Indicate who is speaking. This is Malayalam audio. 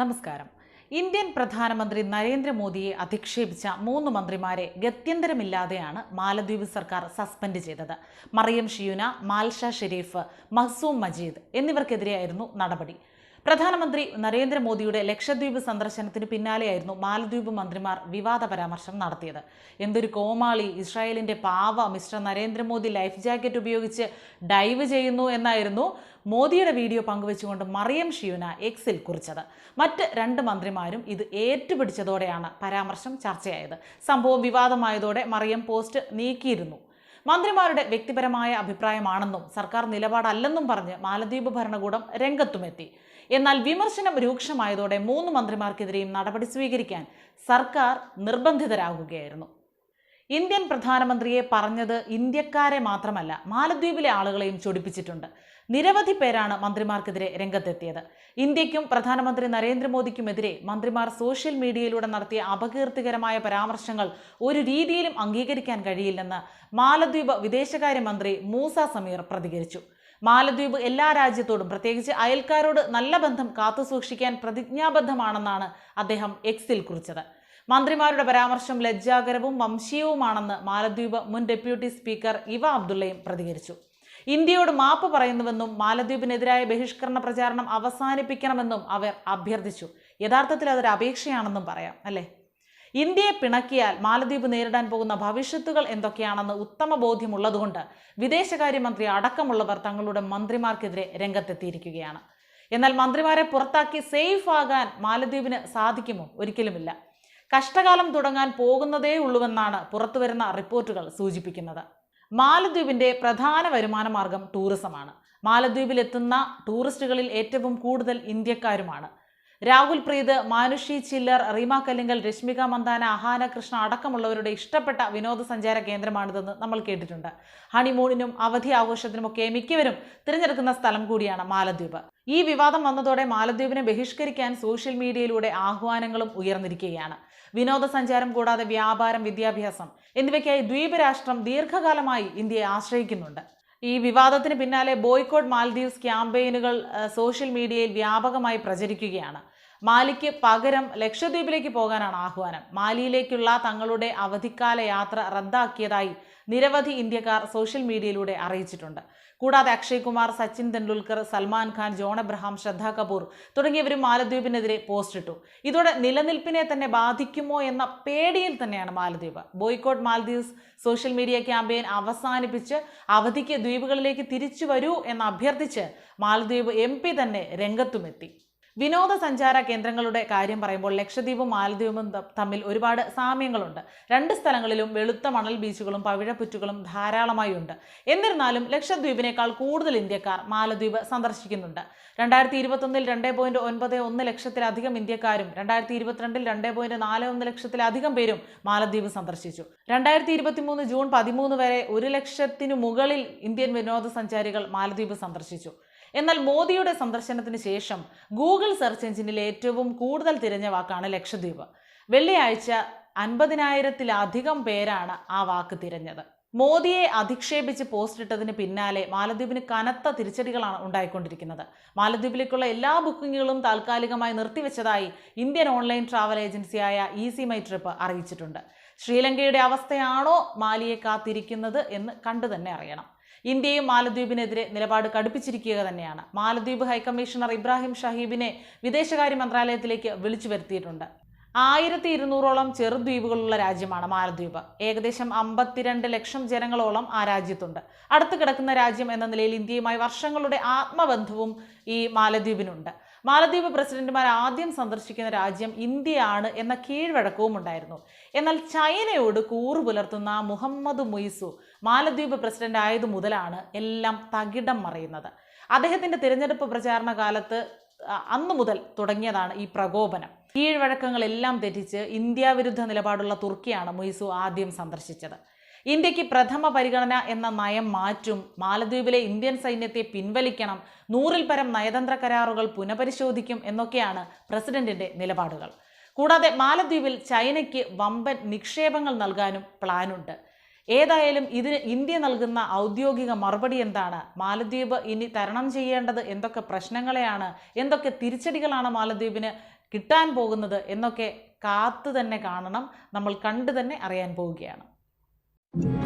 Speaker 1: നമസ്കാരം. ഇന്ത്യൻ പ്രധാനമന്ത്രി നരേന്ദ്രമോദിയെ അധിക്ഷേപിച്ച മൂന്ന് മന്ത്രിമാരെ ഗത്യന്തരമില്ലാതെയാണ് മാലദ്വീപ് സർക്കാർ സസ്പെൻഡ് ചെയ്തത്. മറിയം ഷിയുന മാൽഷ ഷെരീഫ് മഹ്സൂം മജീദ് എന്നിവർക്കെതിരെയായിരുന്നു നടപടി. പ്രധാനമന്ത്രി നരേന്ദ്രമോദിയുടെ ലക്ഷദ്വീപ് സന്ദർശനത്തിന് പിന്നാലെയായിരുന്നു മാലദ്വീപ് മന്ത്രിമാർ വിവാദ പരാമർശം നടത്തിയത്. എന്തൊരു കോമാളി ഇസ്രായേലിന്റെ പാവ മിസ്റ്റർ നരേന്ദ്രമോദി ലൈഫ് ജാക്കറ്റ് ഉപയോഗിച്ച് ഡൈവ് ചെയ്യുന്നു എന്നായിരുന്നു മോദിയുടെ വീഡിയോ പങ്കുവെച്ചുകൊണ്ട് മറിയം ഷിയുന എക്സിൽ കുറിച്ചത്. മറ്റ് രണ്ട് മന്ത്രിമാരും ഇത് ഏറ്റുപിടിച്ചതോടെയാണ് പരാമർശം ചർച്ചയായത്. സംഭവം വിവാദമായതോടെ മറിയം പോസ്റ്റ് നീക്കിയിരുന്നു. മന്ത്രിമാരുടെ വ്യക്തിപരമായ അഭിപ്രായമാണെന്നും സർക്കാർ നിലപാടല്ലെന്നും പറഞ്ഞ് മാലദ്വീപ് ഭരണകൂടം രംഗത്തുമെത്തി. എന്നാൽ വിമർശനം രൂക്ഷമായതോടെ മൂന്ന് മന്ത്രിമാർക്കെതിരെയും നടപടി സ്വീകരിക്കാൻ സർക്കാർ നിർബന്ധിതരാകുകയായിരുന്നു. ഇന്ത്യൻ പ്രധാനമന്ത്രിയെ പറഞ്ഞത് ഇന്ത്യക്കാരെ മാത്രമല്ല മാലദ്വീപിലെ ആളുകളെയും ചൊടിപ്പിച്ചിട്ടുണ്ട്. നിരവധി പേരാണ് മന്ത്രിമാർക്കെതിരെ രംഗത്തെത്തിയത്. ഇന്ത്യക്കും പ്രധാനമന്ത്രി നരേന്ദ്രമോദിക്കുമെതിരെ മന്ത്രിമാർ സോഷ്യൽ മീഡിയയിലൂടെ നടത്തിയ അപകീർത്തികരമായ പരാമർശങ്ങൾ ഒരു രീതിയിലും അംഗീകരിക്കാൻ കഴിയില്ലെന്ന് മാലദ്വീപ് വിദേശകാര്യമന്ത്രി മൂസ സമീർ പ്രതികരിച്ചു. മാലദ്വീപ് എല്ലാ രാജ്യത്തോടും പ്രത്യേകിച്ച് അയൽക്കാരോട് നല്ല ബന്ധം കാത്തുസൂക്ഷിക്കാൻ പ്രതിജ്ഞാബദ്ധമാണെന്നാണ് അദ്ദേഹം എക്സിൽ കുറിച്ചത്. മന്ത്രിമാരുടെ പരാമർശം ലജ്ജാകരവും വംശീയവുമാണെന്ന് മാലദ്വീപ് മുൻ ഡെപ്യൂട്ടി സ്പീക്കർ ഇവ അബ്ദുള്ളയും പ്രതികരിച്ചു. ഇന്ത്യയോട് മാപ്പ് പറയുന്നുവെന്നും മാലദ്വീപിനെതിരായ ബഹിഷ്കരണ പ്രചാരണം അവസാനിപ്പിക്കണമെന്നും അവർ അഭ്യർത്ഥിച്ചു. യഥാർത്ഥത്തിൽ അതൊരു അപേക്ഷയാണെന്നും പറയാം അല്ലേ? ഇന്ത്യയെ പിണക്കിയാൽ മാലദ്വീപ് നേരിടാൻ പോകുന്ന ഭവിഷ്യത്തുകൾ എന്തൊക്കെയാണെന്ന് ഉത്തമ ബോധ്യമുള്ളതുകൊണ്ട് വിദേശകാര്യമന്ത്രി അടക്കമുള്ളവർ തങ്ങളുടെ മന്ത്രിമാർക്കെതിരെ രംഗത്തെത്തിയിരിക്കുകയാണ്. എന്നാൽ മന്ത്രിമാരെ പുറത്താക്കി സേഫ് ആകാൻ മാലദ്വീപിന് സാധിക്കുമോ? ഒരിക്കലുമില്ല. കഷ്ടകാലം തുടങ്ങാൻ പോകുന്നതേ ഉള്ളൂവെന്നാണ് പുറത്തുവരുന്ന റിപ്പോർട്ടുകൾ സൂചിപ്പിക്കുന്നത്. മാലദ്വീപിന്റെ പ്രധാന വരുമാന മാർഗം ടൂറിസമാണ്. മാലദ്വീപിൽ എത്തുന്ന ടൂറിസ്റ്റുകളിൽ ഏറ്റവും കൂടുതൽ ഇന്ത്യക്കാരുമാണ്. രാഹുൽ പ്രീത് മാനുഷി ചില്ലർ റീമ കല്ലിങ്കൽ രശ്മിക മന്ദാന അഹാന കൃഷ്ണ അടക്കമുള്ളവരുടെ ഇഷ്ടപ്പെട്ട വിനോദസഞ്ചാര കേന്ദ്രമാണിതെന്ന് നമ്മൾ കേട്ടിട്ടുണ്ട്. ഹണിമൂണിനും അവധി ആഘോഷത്തിനുമൊക്കെ മിക്കവരും തിരഞ്ഞെടുക്കുന്ന സ്ഥലം കൂടിയാണ് മാലദ്വീപ്. ഈ വിവാദം വന്നതോടെ മാലദ്വീപിനെ ബഹിഷ്കരിക്കാൻ സോഷ്യൽ മീഡിയയിലൂടെ ആഹ്വാനങ്ങളും ഉയർന്നിരിക്കുകയാണ്. വിനോദസഞ്ചാരം കൂടാതെ വ്യാപാരം വിദ്യാഭ്യാസം എന്നിവയ്ക്കായി ദ്വീപ് രാഷ്ട്രം ദീർഘകാലമായി ഇന്ത്യയെ ആശ്രയിക്കുന്നുണ്ട്. ഈ വിവാദത്തിന് പിന്നാലെ ബോയ്ക്കോട്ട് മാൽദീവ്സ് ക്യാമ്പയിനുകൾ സോഷ്യൽ മീഡിയയിൽ വ്യാപകമായി പ്രചരിക്കുകയാണ്. മാലിക്ക് പകരം ലക്ഷദ്വീപിലേക്ക് പോകാനാണ് ആഹ്വാനം. മാലിയിലേക്കുള്ള തങ്ങളുടെ അവധിക്കാല യാത്ര റദ്ദാക്കിയതായി നിരവധി ഇന്ത്യക്കാർ സോഷ്യൽ മീഡിയയിലൂടെ അറിയിച്ചിട്ടുണ്ട്. കൂടാതെ അക്ഷയ് കുമാർ സച്ചിൻ തെണ്ടുൽക്കർ സൽമാൻ ഖാൻ ജോൺ എബ്രഹാം ശ്രദ്ധ കപൂർ തുടങ്ങിയവരും മാലദ്വീപിനെതിരെ പോസ്റ്റ് ഇട്ടു. ഇതോടെ നിലനിൽപ്പിനെ തന്നെ ബാധിക്കുമോ എന്ന പേടിയിൽ തന്നെയാണ് Maldives. Boycott Maldives social media campaign അവസാനിപ്പിച്ച് അവധിക്ക് ദ്വീപുകളിലേക്ക് തിരിച്ചു വരൂ എന്ന് അഭ്യർത്ഥിച്ച് മാലദ്വീപ് എം തന്നെ രംഗത്തുമെത്തി. വിനോദസഞ്ചാര കേന്ദ്രങ്ങളുടെ കാര്യം പറയുമ്പോൾ ലക്ഷദ്വീപും മാലദ്വീപും തമ്മിൽ ഒരുപാട് സാമ്യങ്ങളുണ്ട്. രണ്ട് സ്ഥലങ്ങളിലും വെളുത്ത മണൽ ബീച്ചുകളും പവിഴപ്പുറ്റുകളും ധാരാളമായി ഉണ്ട്. എന്നിരുന്നാലും ലക്ഷദ്വീപിനേക്കാൾ കൂടുതൽ ഇന്ത്യക്കാർ മാലദ്വീപ് സന്ദർശിക്കുന്നുണ്ട്. രണ്ടായിരത്തി ഇരുപത്തൊന്നിൽ രണ്ട് പോയിന്റ് ഒൻപത് ഒന്ന് ലക്ഷത്തിലധികം ഇന്ത്യക്കാരും രണ്ടായിരത്തി ഇരുപത്തിരണ്ടിൽ രണ്ട് പോയിന്റ് നാല് ഒന്ന് ലക്ഷത്തിലധികം പേരും മാലദ്വീപ് സന്ദർശിച്ചു. രണ്ടായിരത്തി ഇരുപത്തിമൂന്ന് ജൂൺ പതിമൂന്ന് വരെ ഒരു ലക്ഷത്തിനു മുകളിൽ ഇന്ത്യൻ വിനോദസഞ്ചാരികൾ മാലദ്വീപ് സന്ദർശിച്ചു. എന്നാൽ മോദിയുടെ സന്ദർശനത്തിന് ശേഷം ഗൂഗിൾ സെർച്ച് എഞ്ചിനിൽ ഏറ്റവും കൂടുതൽ തിരഞ്ഞ വാക്കാണ് ലക്ഷദ്വീപ്. വെള്ളിയാഴ്ച അൻപതിനായിരത്തിലധികം പേരാണ് ആ വാക്ക് തിരഞ്ഞത്. മോദിയെ അധിക്ഷേപിച്ച് പോസ്റ്റ് ഇട്ടതിന് പിന്നാലെ മാലദ്വീപിന് കനത്ത തിരിച്ചടികളാണ് ഉണ്ടായിക്കൊണ്ടിരിക്കുന്നത്. മാലദ്വീപിലേക്കുള്ള എല്ലാ ബുക്കിങ്ങുകളും താൽക്കാലികമായി നിർത്തിവെച്ചതായി ഇന്ത്യൻ ഓൺലൈൻ ട്രാവൽ ഏജൻസിയായ ഈസി മൈ ട്രിപ്പ് അറിയിച്ചിട്ടുണ്ട്. ശ്രീലങ്കയുടെ അവസ്ഥയാണോ മാലിയെ കാത്തിരിക്കുന്നത് എന്ന് കണ്ടു തന്നെ അറിയണം. ഇന്ത്യയും മാലദ്വീപിനെതിരെ നിലപാട് കടുപ്പിച്ചിരിക്കുക തന്നെയാണ്. മാലദ്വീപ് ഹൈക്കമ്മീഷണർ ഇബ്രാഹിം ഷഹീബിനെ വിദേശകാര്യ മന്ത്രാലയത്തിലേക്ക് വിളിച്ചു വരുത്തിയിട്ടുണ്ട്. ആയിരത്തി ഇരുന്നൂറോളം ചെറുദ്വീപുകളുള്ള രാജ്യമാണ് മാലദ്വീപ്. ഏകദേശം അമ്പത്തിരണ്ട് ലക്ഷം ജനങ്ങളോളം ആ രാജ്യത്തുണ്ട്. അടുത്ത് കിടക്കുന്ന രാജ്യം എന്ന നിലയിൽ ഇന്ത്യയുമായി വർഷങ്ങളുടെ ആത്മബന്ധവും ഈ മാലദ്വീപിനുണ്ട്. മാലദ്വീപ് പ്രസിഡന്റുമാർ ആദ്യം സന്ദർശിക്കുന്ന രാജ്യം ഇന്ത്യയാണ് എന്ന കീഴ്വഴക്കവും ഉണ്ടായിരുന്നു. എന്നാൽ ചൈനയോട് കൂറു പുലർത്തുന്ന മുഹമ്മദ് മുയിസു മാലദ്വീപ് പ്രസിഡന്റ് ആയതു മുതലാണ് എല്ലാം തകിടം മറിയുന്നത്. അദ്ദേഹത്തിന്റെ തിരഞ്ഞെടുപ്പ് പ്രചാരണ കാലത്ത് അന്നു മുതൽ തുടങ്ങിയതാണ് ഈ പ്രകോപനം. കീഴ്വഴക്കങ്ങളെല്ലാം തെറ്റിച്ച് ഇന്ത്യ വിരുദ്ധ നിലപാടുള്ള തുർക്കിയാണ് മുയിസു ആദ്യം സന്ദർശിച്ചത്. ഇന്ത്യയ്ക്ക് പ്രഥമ പരിഗണന എന്ന നയം മാറ്റും. മാലദ്വീപിലെ ഇന്ത്യൻ സൈന്യത്തെ പിൻവലിക്കണം. നൂറിൽ പരം നയതന്ത്ര കരാറുകൾ പുനഃപരിശോധിക്കും എന്നൊക്കെയാണ് പ്രസിഡന്റിന്റെ നിലപാടുകൾ. കൂടാതെ മാലദ്വീപിൽ ചൈനയ്ക്ക് വമ്പൻ നിക്ഷേപങ്ങൾ നൽകാനും പ്ലാനുണ്ട്. ഏതായാലും ഇതിന് ഇന്ത്യ നൽകുന്ന ഔദ്യോഗിക മറുപടി എന്താണ്? മാലദ്വീപ് ഇനി തരണം ചെയ്യേണ്ടത് എന്തൊക്കെ പ്രശ്നങ്ങളെയാണ്? എന്തൊക്കെ തിരിച്ചടികളാണ് മാലദ്വീപിന് കിട്ടാൻ പോകുന്നത് എന്നൊക്കെ കാത്തു തന്നെ കാണണം. നമ്മൾ കണ്ടു തന്നെ അറിയാൻ പോവുകയാണ്. Thank you